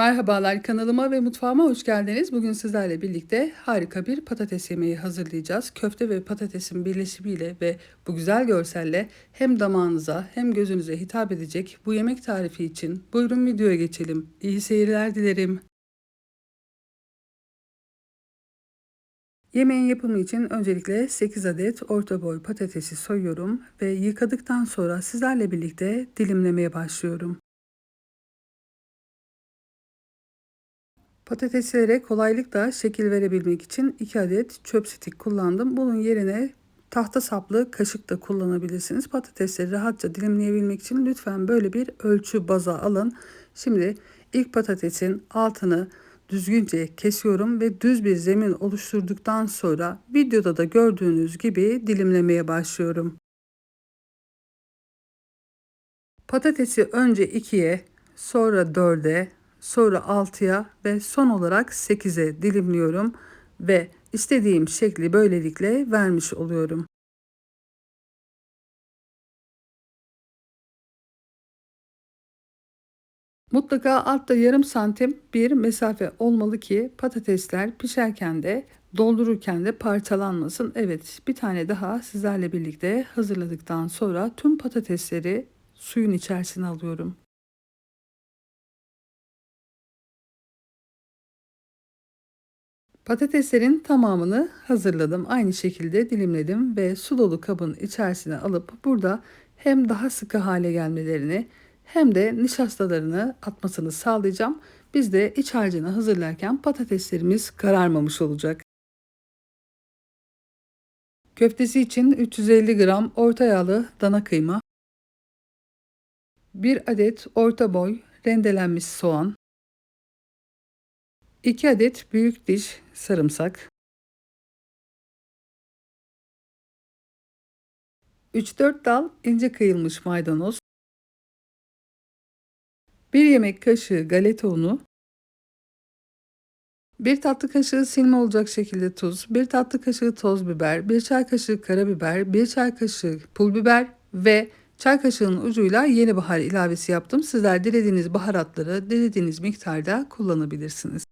Merhabalar kanalıma ve mutfağıma hoş geldiniz. Bugün sizlerle birlikte harika bir patates yemeği hazırlayacağız. Köfte ve patatesin birleşimiyle ve bu güzel görselle hem damağınıza hem gözünüze hitap edecek bu yemek tarifi için buyurun videoya geçelim. İyi seyirler dilerim. Yemeğin yapımı için öncelikle 8 adet orta boy patatesi soyuyorum ve yıkadıktan sonra sizlerle birlikte dilimlemeye başlıyorum. Patateslere kolaylıkla şekil verebilmek için 2 adet çöp stik kullandım. Bunun yerine tahta saplı kaşık da kullanabilirsiniz. Patatesleri rahatça dilimleyebilmek için lütfen böyle bir ölçü baza alın. Şimdi ilk patatesin altını düzgünce kesiyorum ve düz bir zemin oluşturduktan sonra videoda da gördüğünüz gibi dilimlemeye başlıyorum. Patatesi önce 2'ye, sonra 4'e, sonra 6'ya ve son olarak 8'e dilimliyorum ve istediğim şekli böylelikle vermiş oluyorum. Mutlaka altta yarım santim bir mesafe olmalı ki patatesler pişerken de doldururken de parçalanmasın. Evet bir tane daha sizlerle birlikte hazırladıktan sonra tüm patatesleri suyun içerisine alıyorum. Patateslerin tamamını hazırladım. Aynı şekilde dilimledim ve su dolu kabın içerisine alıp burada hem daha sıkı hale gelmelerini hem de nişastalarını atmasını sağlayacağım. Biz de iç harcını hazırlarken patateslerimiz kararmamış olacak. Köftesi için 350 gram orta yağlı dana kıyma, 1 adet orta boy rendelenmiş soğan, 2 adet büyük diş sarımsak, 3-4 dal ince kıyılmış maydanoz, 1 yemek kaşığı galeta unu, 1 tatlı kaşığı silme olacak şekilde tuz, 1 tatlı kaşığı toz biber, 1 çay kaşığı karabiber, 1 çay kaşığı pul biber. ve çay kaşığının ucuyla yeni bahar ilavesi yaptım. Sizler dilediğiniz baharatları dilediğiniz miktarda kullanabilirsiniz.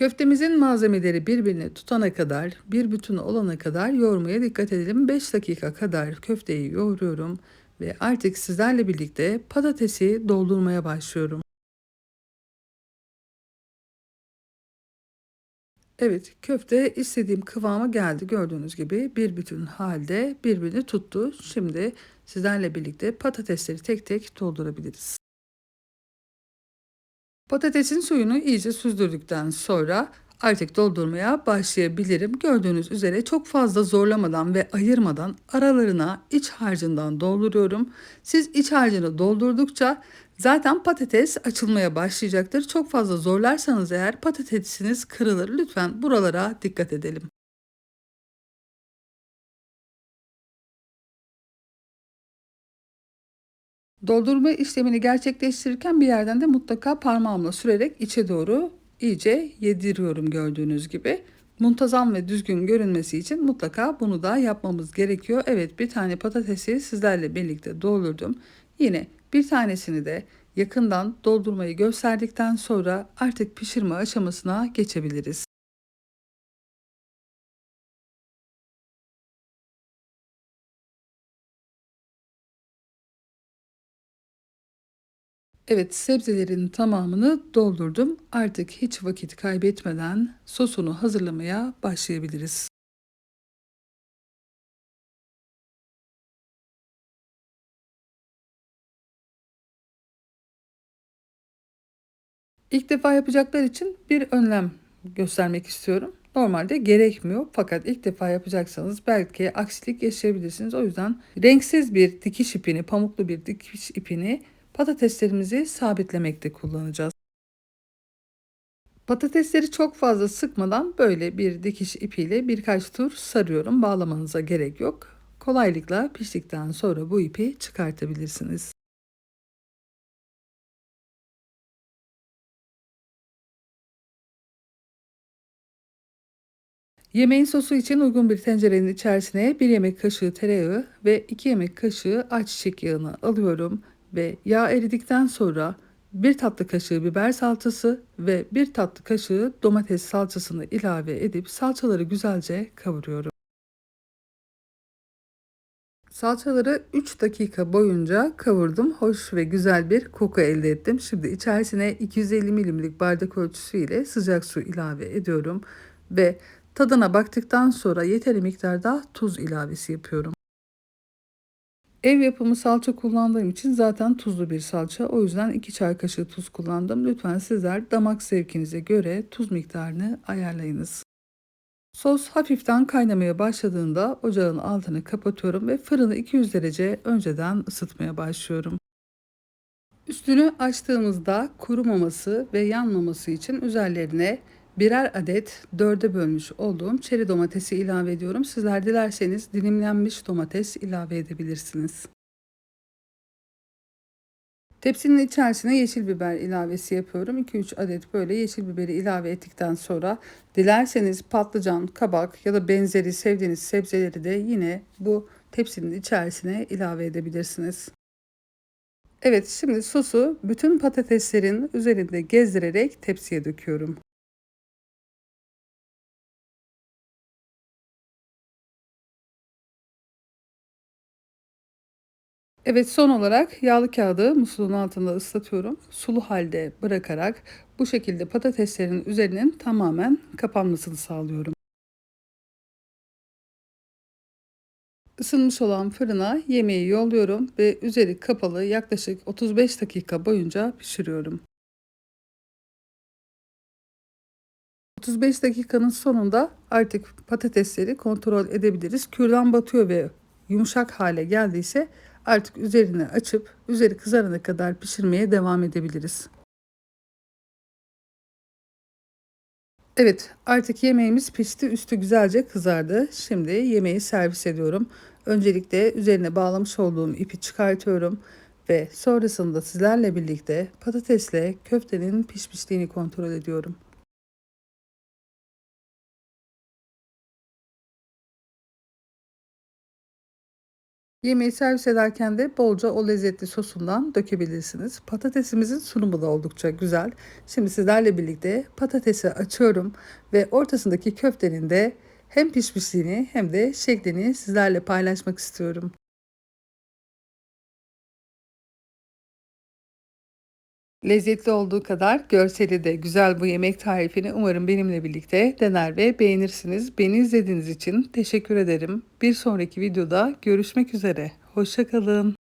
Köftemizin malzemeleri birbirine tutana kadar, bir bütün olana kadar yoğurmaya dikkat edelim. 5 dakika kadar köfteyi yoğuruyorum ve artık sizlerle birlikte patatesi doldurmaya başlıyorum. Evet, köfte istediğim kıvama geldi. Gördüğünüz gibi bir bütün halde birbirini tuttu. Şimdi sizlerle birlikte patatesleri tek tek doldurabiliriz. Patatesin suyunu iyice süzdürdükten sonra artık doldurmaya başlayabilirim. Gördüğünüz üzere çok fazla zorlamadan ve ayırmadan aralarına iç harcından dolduruyorum. Siz iç harcını doldurdukça zaten patates açılmaya başlayacaktır. Çok fazla zorlarsanız eğer patatesiniz kırılır. Lütfen buralara dikkat edelim. Doldurma işlemini gerçekleştirirken bir yerden de mutlaka parmağımla sürerek içe doğru iyice yediriyorum gördüğünüz gibi. Muntazam ve düzgün görünmesi için mutlaka bunu da yapmamız gerekiyor. Evet bir tane patatesi sizlerle birlikte doldurdum. Yine bir tanesini de yakından doldurmayı gösterdikten sonra artık pişirme aşamasına geçebiliriz. Evet sebzelerin tamamını doldurdum. Artık hiç vakit kaybetmeden sosunu hazırlamaya başlayabiliriz. İlk defa yapacaklar için bir önlem göstermek istiyorum. Normalde gerekmiyor fakat ilk defa yapacaksanız belki aksilik yaşayabilirsiniz. O yüzden renksiz bir dikiş ipini, pamuklu bir dikiş ipini patateslerimizi sabitlemekte kullanacağız. Patatesleri çok fazla sıkmadan böyle bir dikiş ipiyle birkaç tur sarıyorum. Bağlamanıza gerek yok. Kolaylıkla piştikten sonra bu ipi çıkartabilirsiniz. Yemeğin sosu için uygun bir tencerenin içerisine 1 yemek kaşığı tereyağı ve 2 yemek kaşığı ayçiçek yağını alıyorum ve yağ eridikten sonra bir tatlı kaşığı biber salçası ve bir tatlı kaşığı domates salçasını ilave edip salçaları güzelce kavuruyorum. Salçaları 3 dakika boyunca kavurdum. Hoş ve güzel bir koku elde ettim. Şimdi içerisine 250 milimlik bardak ölçüsü ile sıcak su ilave ediyorum ve tadına baktıktan sonra yeteri miktarda tuz ilavesi yapıyorum. Ev yapımı salça kullandığım için zaten tuzlu bir salça. O yüzden 2 çay kaşığı tuz kullandım. Lütfen sizler damak zevkinize göre tuz miktarını ayarlayınız. Sos hafiften kaynamaya başladığında ocağın altını kapatıyorum ve fırını 200 derece önceden ısıtmaya başlıyorum. Üstünü açtığımızda kurumaması ve yanmaması için üzerlerine birer adet dörde bölmüş olduğum çeri domatesi ilave ediyorum. Sizler dilerseniz dilimlenmiş domates ilave edebilirsiniz. Tepsinin içerisine yeşil biber ilavesi yapıyorum. 2-3 adet böyle yeşil biberi ilave ettikten sonra dilerseniz patlıcan, kabak ya da benzeri sevdiğiniz sebzeleri de yine bu tepsinin içerisine ilave edebilirsiniz. Evet şimdi sosu bütün patateslerin üzerinde gezdirerek tepsiye döküyorum. Evet son olarak yağlı kağıdı musluğun altında ıslatıyorum. Sulu halde bırakarak bu şekilde patateslerin üzerinin tamamen kapanmasını sağlıyorum. Isınmış olan fırına yemeği yolluyorum ve üzeri kapalı yaklaşık 35 dakika boyunca pişiriyorum. 35 dakikanın sonunda artık patatesleri kontrol edebiliriz. Kürdan batıyor ve yumuşak hale geldiyse Artık üzerini açıp üzeri kızarana kadar pişirmeye devam edebiliriz. Evet artık yemeğimiz pişti üstü güzelce kızardı. Şimdi yemeği servis ediyorum. Öncelikle üzerine bağlamış olduğum ipi çıkartıyorum ve sonrasında sizlerle birlikte patatesle köftenin pişmişliğini kontrol ediyorum. Yemeği servis ederken de bolca o lezzetli sosundan dökebilirsiniz. Patatesimizin sunumu da oldukça güzel. Şimdi sizlerle birlikte patatesi açıyorum ve ortasındaki köftenin de hem pişmişliğini hem de şeklini sizlerle paylaşmak istiyorum. Lezzetli olduğu kadar görseli de güzel bu yemek tarifini umarım benimle birlikte dener ve beğenirsiniz. Beni izlediğiniz için teşekkür ederim. Bir sonraki videoda görüşmek üzere. Hoşçakalın.